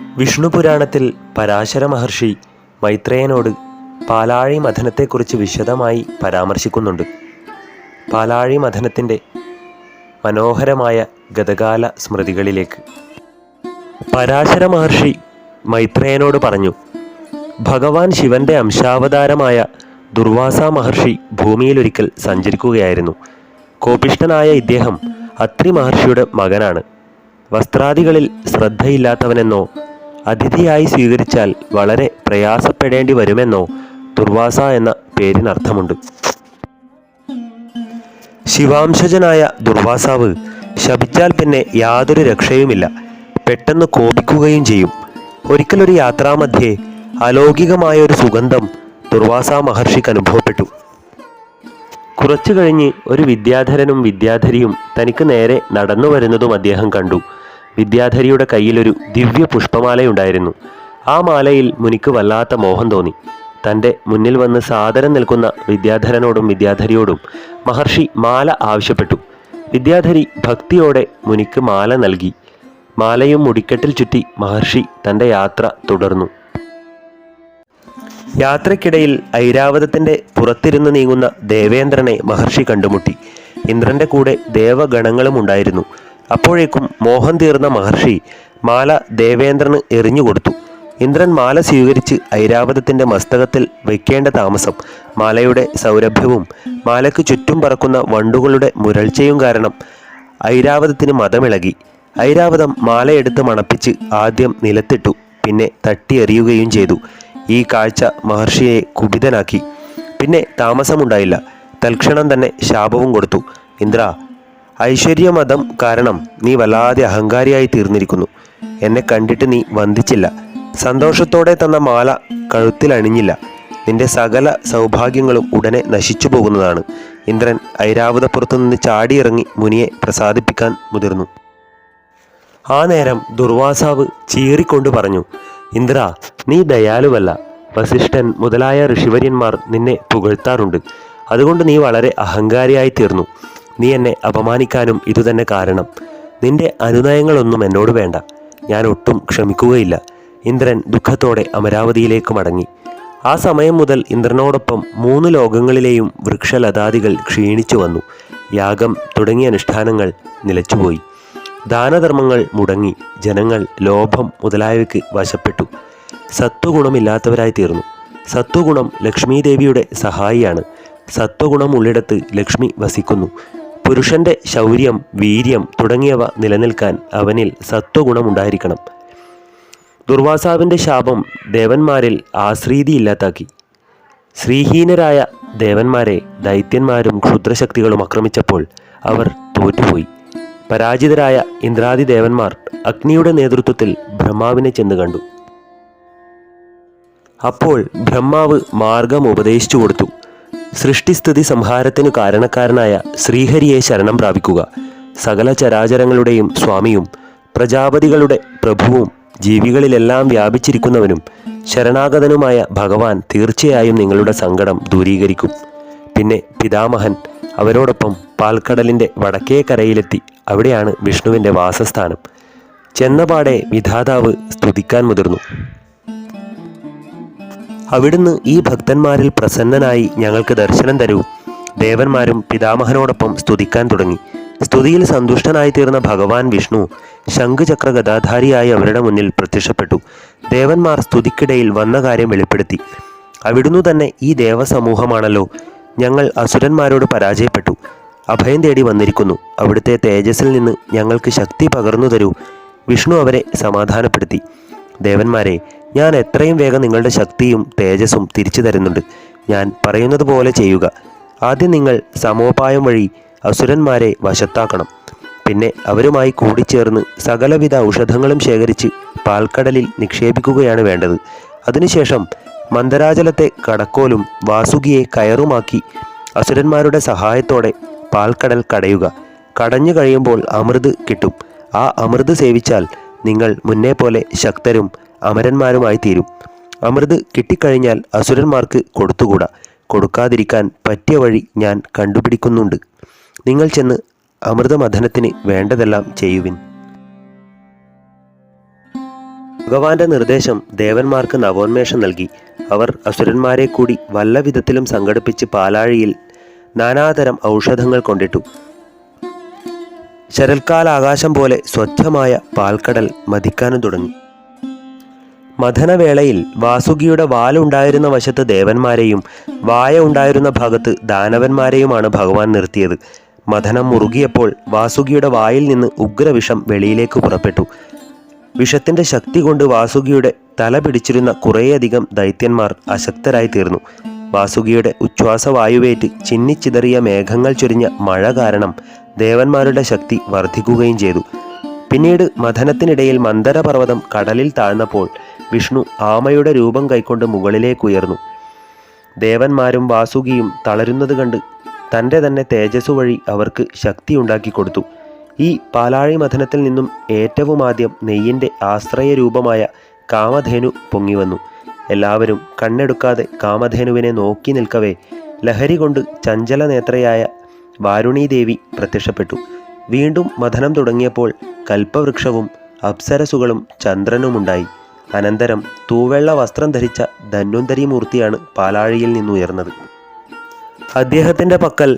വിഷ്ണു പുരാണത്തിൽ പരാശര മഹർഷി മൈത്രേയനോട് പാലാഴി മഥനത്തെക്കുറിച്ച് വിശദമായി പരാമർശിക്കുന്നുണ്ട്. പാലാഴി മഥനത്തിന്റെ മനോഹരമായ ഗതകാല സ്മൃതികളിലേക്ക്. പരാശര മഹർഷി മൈത്രേയനോട് പറഞ്ഞു ഭഗവാൻ ശിവന്റെ അംശാവതാരമായ ദുർവാസ മഹർഷി ഭൂമിയിലൊരിക്കൽ സഞ്ചരിക്കുകയായിരുന്നു. കോപിഷ്ഠനായ ഇദ്ദേഹം അത്രി മഹർഷിയുടെ മകനാണ്. വസ്ത്രാദികളിൽ ശ്രദ്ധയില്ലാത്തവനെന്നോ അതിഥിയായി സ്വീകരിച്ചാൽ വളരെ പ്രയാസപ്പെടേണ്ടി വരുമെന്നോ ദുർവാസ എന്ന പേരിനർത്ഥമുണ്ട്. ശിവാംശജനായ ദുർവാസാവ് ശപിച്ചാൽ പിന്നെ യാതൊരു രക്ഷയുമില്ല. പെട്ടെന്ന് കോപിക്കുകയും ചെയ്യും. ഒരിക്കലൊരു യാത്രാമധ്യേ അലൗകികമായ ഒരു സുഗന്ധം ദുർവാസ മഹർഷിക്ക് അനുഭവപ്പെട്ടു. കുറച്ചു കഴിഞ്ഞ് ഒരു വിദ്യാധരനും വിദ്യാധരിയും തനിക്ക് നേരെ നടന്നു വരുന്നതും അദ്ദേഹം കണ്ടു. വിദ്യാധരിയുടെ കയ്യിലൊരു ദിവ്യ പുഷ്പമാലയുണ്ടായിരുന്നു ആ മാലയിൽ മുനിക്ക് വല്ലാത്ത മോഹം തോന്നി. തന്റെ മുന്നിൽ വന്ന് സാദരം നിൽക്കുന്ന വിദ്യാധരനോടും വിദ്യാധരിയോടും മഹർഷി മാല ആവശ്യപ്പെട്ടു. വിദ്യാധരി ഭക്തിയോടെ മുനിക്ക് മാല നൽകി. മാലയും മുടിക്കെട്ടിൽ ചുറ്റി മഹർഷി തന്റെ യാത്ര തുടർന്നു. യാത്രക്കിടയിൽ ഐരാവതത്തിന്റെ പുറത്തിരുന്ന് നീങ്ങുന്ന ദേവേന്ദ്രനെ മഹർഷി കണ്ടുമുട്ടി. ഇന്ദ്രന്റെ കൂടെ ദേവഗണങ്ങളും ഉണ്ടായിരുന്നു അപ്പോഴേക്കും മോഹം തീർന്ന മഹർഷി മാല ദേവേന്ദ്രന് എറിഞ്ഞുകൊടുത്തു ഇന്ദ്രൻ മാല സ്വീകരിച്ച് ഐരാവതത്തിന്റെ മസ്തകത്തിൽ വെക്കേണ്ട താമസം മാലയുടെ സൗരഭ്യവും മാലയ്ക്ക് ചുറ്റും പറക്കുന്ന വണ്ടുകളുടെ മുരൾച്ചയും കാരണം ഐരാവതത്തിന് മതമിളകി. ഐരാവതം മാലയെടുത്ത് മണപ്പിച്ച് ആദ്യം നിലത്തിട്ടു പിന്നെ തട്ടിയെറിയുകയും ചെയ്തു. ഈ കാഴ്ച മഹർഷിയെ കുപിതനാക്കി. പിന്നെ താമസമുണ്ടായില്ല. തൽക്ഷണം തന്നെ ശാപവും കൊടുത്തു. ഇന്ദ്ര ഐശ്വര്യമതം കാരണം നീ വല്ലാതെ അഹങ്കാരിയായി തീർന്നിരിക്കുന്നു. എന്നെ കണ്ടിട്ട് നീ വന്ദിച്ചില്ല. സന്തോഷത്തോടെ തന്ന മാല കഴുത്തിൽ അണിഞ്ഞില്ല. നിന്റെ സകല സൗഭാഗ്യങ്ങളും ഉടനെ നശിച്ചു പോകുന്നതാണ്. ഇന്ദ്രൻ ഐരാവതപ്പുറത്തു നിന്ന് ചാടിയിറങ്ങി മുനിയെ പ്രസാദിപ്പിക്കാൻ മുതിർന്നു. ആ നേരം ദുർവാസാവ് ചീറിക്കൊണ്ട് പറഞ്ഞു ഇന്ദ്ര നീ ദയാലുവല്ല. വസിഷ്ഠൻ മുതലായ ഋഷിവര്യന്മാർ നിന്നെ പുകഴ്ത്താറുണ്ട്. അതുകൊണ്ട് നീ വളരെ അഹങ്കാരിയായി തീർന്നു. നീ എന്നെ അപമാനിക്കാനും ഇതുതന്നെ കാരണം. നിന്റെ അനുനയങ്ങളൊന്നും എന്നോട് വേണ്ട. ഞാൻ ഒട്ടും ക്ഷമിക്കുകയില്ല. ഇന്ദ്രൻ ദുഃഖത്തോടെ അമരാവതിയിലേക്ക് മടങ്ങി. ആ സമയം മുതൽ ഇന്ദ്രനോടൊപ്പം മൂന്ന് ലോകങ്ങളിലെയും വൃക്ഷലതാദികൾ ക്ഷീണിച്ചു വന്നു. യാഗം തുടങ്ങിയ അനുഷ്ഠാനങ്ങൾ നിലച്ചുപോയി. ദാനധർമ്മങ്ങൾ മുടങ്ങി. ജനങ്ങൾ ലോഭം മുതലായവയ്ക്ക് വശപ്പെട്ടു. സത്വഗുണമില്ലാത്തവരായി തീർന്നു. സത്വഗുണം ലക്ഷ്മീദേവിയുടെ സഹായിയാണ്. സത്വഗുണം ഉള്ളിടത്ത് ലക്ഷ്മി വസിക്കുന്നു. പുരുഷന്റെ ശൗര്യം വീര്യം തുടങ്ങിയവ നിലനിൽക്കാൻ അവനിൽ സത്വഗുണമുണ്ടായിരിക്കണം. ദുർവാസാവിന്റെ ശാപം ദേവന്മാരിൽ ആശ്രീതിയില്ലാത്താക്കി ശ്രീഹീനരായ ദേവന്മാരെ ദൈത്യന്മാരും ക്ഷുദ്രശക്തികളും ആക്രമിച്ചപ്പോൾ അവർ തോറ്റുപോയി. പരാജിതരായ ഇന്ദ്രാദി ദേവന്മാർ അഗ്നിയുടെ നേതൃത്വത്തിൽ ബ്രഹ്മാവിനെ ചെന്ന് കണ്ടു. അപ്പോൾ ബ്രഹ്മാവ് മാർഗം ഉപദേശിച്ചു കൊടുത്തു. സൃഷ്ടിസ്ഥിതി സംഹാരത്തിനു കാരണക്കാരനായ ശ്രീഹരിയെ ശരണം പ്രാപിക്കുക. സകല ചരാചരങ്ങളുടെയും സ്വാമിയും പ്രജാപതികളുടെ പ്രഭുവും ജീവികളിലെല്ലാം വ്യാപിച്ചിരിക്കുന്നവനും ശരണാഗതനുമായ ഭഗവാൻ തീർച്ചയായും നിങ്ങളുടെ സങ്കടം ദൂരീകരിക്കും. പിന്നെ പിതാമഹൻ അവരോടൊപ്പം പാൽക്കടലിന്റെ വടക്കേ കരയിലെത്തി അവിടെയാണ് വിഷ്ണുവിന്റെ വാസസ്ഥാനം. ചെന്നപാടെ വിധാതാവ് സ്തുതിക്കാൻ മുതിർന്നു. അവിടുന്ന് ഈ ഭക്തന്മാരിൽ പ്രസന്നനായി ഞങ്ങൾക്ക് ദർശനം തരൂ. ദേവന്മാരും പിതാമഹനോടൊപ്പം സ്തുതിക്കാൻ തുടങ്ങി. സ്തുതിയിൽ സന്തുഷ്ടനായി തീർന്ന ഭഗവാൻ വിഷ്ണു ശംഖുചക്ര ഗതാധാരിയായി അവരുടെ മുന്നിൽ പ്രത്യക്ഷപ്പെട്ടു. ദേവന്മാർ സ്തുതിക്കിടയിൽ വന്ന കാര്യം വെളിപ്പെടുത്തി. അവിടുന്ന് തന്നെ ഈ ദേവസമൂഹമാണല്ലോ ഞങ്ങൾ അസുരന്മാരോട് പരാജയപ്പെട്ടു. അഭയം തേടി വന്നിരിക്കുന്നു. അവിടുത്തെ തേജസ്സിൽ നിന്ന് ഞങ്ങൾക്ക് ശക്തി പകർന്നു തരൂ. വിഷ്ണു അവരെ സമാധാനപ്പെടുത്തി. ദേവന്മാരെ ഞാൻ എത്രയും വേഗം നിങ്ങളുടെ ശക്തിയും തേജസ്സും തിരിച്ചു തരുന്നുണ്ട്. ഞാൻ പറയുന്നത് പോലെ ചെയ്യുക. ആദ്യം നിങ്ങൾ സമോപായം വഴി അസുരന്മാരെ വശത്താക്കണം. പിന്നെ അവരുമായി കൂടിച്ചേർന്ന് സകലവിധ ഔഷധങ്ങളും ശേഖരിച്ച് പാൽക്കടലിൽ നിക്ഷേപിക്കുകയാണ് വേണ്ടത്. അതിനുശേഷം മന്ദരാചലത്തെ കടക്കോലും വാസുകിയെ കയറുമാക്കി അസുരന്മാരുടെ സഹായത്തോടെ പാൽക്കടൽ കടയുക. കടഞ്ഞു കഴിയുമ്പോൾ അമൃത് കിട്ടും. ആ അമൃത് സേവിച്ചാൽ നിങ്ങൾ മുന്നേ പോലെ ശക്തരും അമരന്മാരുമായി തീരും. അമൃത് കിട്ടിക്കഴിഞ്ഞാൽ അസുരന്മാർക്ക് കൊടുത്തുകൂടാ. കൊടുക്കാതിരിക്കാൻ പറ്റിയ വഴി ഞാൻ കണ്ടുപിടിക്കുന്നുണ്ട്. നിങ്ങൾ ചെന്ന് അമൃതമഥനത്തിന് വേണ്ടതെല്ലാം ചെയ്യുവിൻ. ഭഗവാന്റെ നിർദ്ദേശം ദേവന്മാർക്ക് നവോന്മേഷം നൽകി. അവർ അസുരന്മാരെ കൂടി വല്ല വിധത്തിലും സംഘടിപ്പിച്ച് പാലാഴിയിൽ നാനാതരം ഔഷധങ്ങൾ കൊണ്ടിട്ടു. ശരൽക്കാല ആകാശം പോലെ സ്വച്ഛമായ പാൽക്കടൽ മതിക്കാനും തുടങ്ങി. മഥനവേളയിൽ വാസുകിയുടെ വാലുണ്ടായിരുന്ന വശത്ത് ദേവന്മാരെയും വായ ഉണ്ടായിരുന്ന ഭാഗത്ത് ദാനവന്മാരെയുമാണ് ഭഗവാൻ നിർത്തിയത്. മഥനം മുറുകിയപ്പോൾ വാസുകിയുടെ വായിൽ നിന്ന് ഉഗ്രവിഷം വെളിയിലേക്ക് പുറപ്പെട്ടു. വിഷത്തിന്റെ ശക്തി കൊണ്ട് വാസുകിയുടെ തല പിടിച്ചിരുന്ന കുറേയധികം ദൈത്യന്മാർ അശക്തരായി തീർന്നു. വാസുകിയുടെ ഉച്ഛ്വാസവായുവേറ്റ് ചിന്നിച്ചിതറിയ മേഘങ്ങൾ ചൊരിഞ്ഞ മഴ കാരണം ദേവന്മാരുടെ ശക്തി വർദ്ധിക്കുകയും ചെയ്തു. പിന്നീട് മഥനത്തിനിടയിൽ മന്ദരപർവതം കടലിൽ താഴ്ന്നപ്പോൾ വിഷ്ണു ആമയുടെ രൂപം കൈക്കൊണ്ട് മുകളിലേക്ക് ഉയർന്നു ദേവന്മാരും വാസുകിയും തളരുന്നത് കണ്ട് തന്റെ തന്നെ തേജസ് വഴി അവർക്ക് ശക്തി ഉണ്ടാക്കി കൊടുത്തു. ഈ പാലാഴി മഥനത്തിൽ നിന്നും ഏറ്റവും ആദ്യം നെയ്യിന്റെ ആശ്രയ രൂപമായ കാമധേനു പൊങ്ങിവന്നു. എല്ലാവരും കണ്ണെടുക്കാതെ കാമധേനുവിനെ നോക്കി നിൽക്കവേ ലഹരി കൊണ്ട് ചഞ്ചല നേത്രയായ വാരുണീദേവി പ്രത്യക്ഷപ്പെട്ടു. വീണ്ടും മഥനം തുടങ്ങിയപ്പോൾ കൽപ്പവൃക്ഷവും അപ്സരസുകളും ചന്ദ്രനുമുണ്ടായി. അനന്തരം തൂവെള്ള വസ്ത്രം ധരിച്ച ധന്വന്തരി മൂർത്തിയാണ് പാലാഴിയിൽ നിന്നുയർന്നത്. അദ്ദേഹത്തിന്റെ പക്കൽ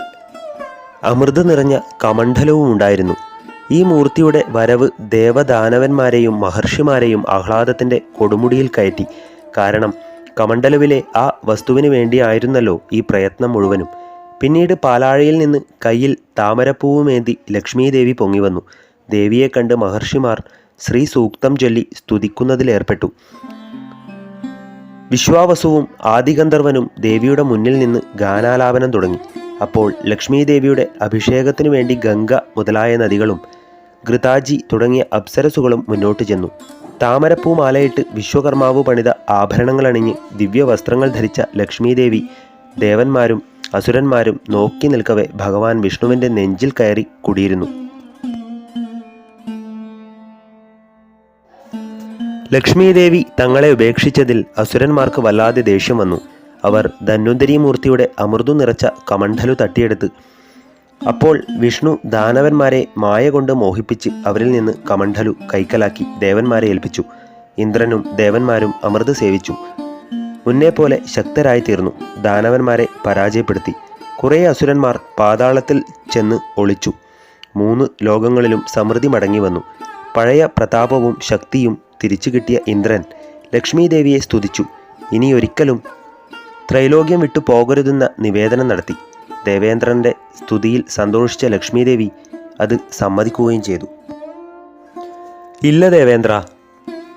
അമൃത് നിറഞ്ഞ കമണ്ഡലവും ഉണ്ടായിരുന്നു. ഈ മൂർത്തിയുടെ വരവ് ദേവദാനവന്മാരെയും മഹർഷിമാരെയും ആഹ്ലാദത്തിന്റെ കൊടുമുടിയിൽ കയറ്റി. കാരണം കമണ്ഡലുവിലെ ആ വസ്തുവിന് വേണ്ടിയായിരുന്നല്ലോ ഈ പ്രയത്നം മുഴുവനും. പിന്നീട് പാലാഴിയിൽ നിന്ന് കയ്യിൽ താമരപ്പൂവുമേന്തി ലക്ഷ്മീദേവി പൊങ്ങിവന്നു ദേവിയെ കണ്ട് മഹർഷിമാർ ശ്രീ സൂക്തം ചൊല്ലി സ്തുതിക്കുന്നതിലേർപ്പെട്ടു. വിശ്വാവസുവും ആദിഗന്ധർവനും ദേവിയുടെ മുന്നിൽ നിന്ന് ഗാനാലാപനം തുടങ്ങി. അപ്പോൾ ലക്ഷ്മീദേവിയുടെ അഭിഷേകത്തിനു വേണ്ടി ഗംഗ മുതലായ നദികളും ഘൃതാജി തുടങ്ങിയ അപ്സരസുകളും മുന്നോട്ട് ചെന്നു. താമരപ്പൂ മാലയിട്ട് വിശ്വകർമാവ് പണിത ആഭരണങ്ങൾ അണിഞ്ഞ് ദിവ്യവസ്ത്രങ്ങൾ ധരിച്ച ലക്ഷ്മീദേവി ദേവന്മാരും അസുരന്മാരും നോക്കി നിൽക്കവെ ഭഗവാൻ വിഷ്ണുവിന്റെ നെഞ്ചിൽ കയറി കുടിയിരുന്നു. ലക്ഷ്മീദേവി തങ്ങളെ ഉപേക്ഷിച്ചതിൽ അസുരന്മാർക്ക് വല്ലാതെ ദേഷ്യം വന്നു. അവർ ധന്വന്തരി മൂർത്തിയുടെ അമൃതു നിറച്ച കമണ്ഡലു തട്ടിയെടുത്ത് അപ്പോൾ വിഷ്ണു ദാനവന്മാരെ മായ കൊണ്ട് മോഹിപ്പിച്ച് അവരിൽ നിന്ന് കമണ്ഡലു കൈക്കലാക്കി ദേവന്മാരെ ഏൽപ്പിച്ചു. ഇന്ദ്രനും ദേവന്മാരും അമൃത് സേവിച്ചു. മുന്നേ പോലെ ശക്തരായി തീർന്നു. ദാനവന്മാരെ പരാജയപ്പെടുത്തി. കുറേ അസുരന്മാർ പാതാളത്തിൽ ചെന്ന് ഒളിച്ചു. മൂന്ന് ലോകങ്ങളിലും സമൃദ്ധി മടങ്ങി വന്നു. പഴയ പ്രതാപവും ശക്തിയും തിരിച്ചു കിട്ടിയ ഇന്ദ്രൻ ലക്ഷ്മീദേവിയെ സ്തുതിച്ചു. ഇനിയൊരിക്കലും ത്രൈലോക്യം വിട്ടു പോകരുതെന്ന നിവേദനം നടത്തി. ദേവേന്ദ്രന്റെ സ്തുതിയിൽ സന്തോഷിച്ച ലക്ഷ്മീദേവി അത് സമ്മതിക്കുകയും ചെയ്തു. ഇല്ല ദേവേന്ദ്ര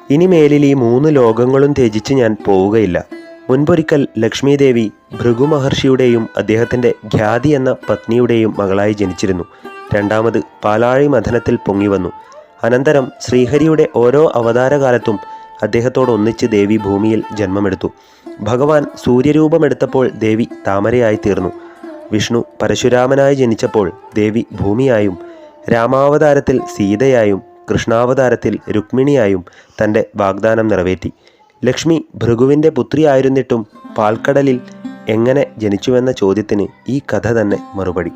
ഇനി മേലിൽ ഈ മൂന്ന് ലോകങ്ങളും ത്യജിച്ച് ഞാൻ പോവുകയില്ല. മുൻപൊരിക്കൽ ലക്ഷ്മീദേവി ഭൃഗു മഹർഷിയുടെയും അദ്ദേഹത്തിന്റെ ഖ്യാതി എന്ന പത്നിയുടെയും മകളായി ജനിച്ചിരുന്നു. രണ്ടാമത് പാലാഴി മഥനത്തിൽ പൊങ്ങിവന്നു. അനന്തരം ശ്രീഹരിയുടെ ഓരോ അവതാരകാലത്തും അദ്ദേഹത്തോടൊന്നിച്ച് ദേവി ഭൂമിയിൽ ജന്മമെടുത്തു. ഭഗവാൻ സൂര്യരൂപമെടുത്തപ്പോൾ ദേവി താമരയായി തീർന്നു. വിഷ്ണു പരശുരാമനായി ജനിച്ചപ്പോൾ ദേവി ഭൂമിയായും രാമാവതാരത്തിൽ സീതയായും കൃഷ്ണാവതാരത്തിൽ രുക്മിണിയായും തന്റെ വാഗ്ദാനം നിറവേറ്റി. ലക്ഷ്മി ഭൃഗുവിന്റെ പുത്രിയായിരുന്നിട്ടും പാൽക്കടലിൽ എങ്ങനെ ജനിച്ചുവെന്ന ചോദ്യത്തിന് ഈ കഥ തന്നെ മറുപടി.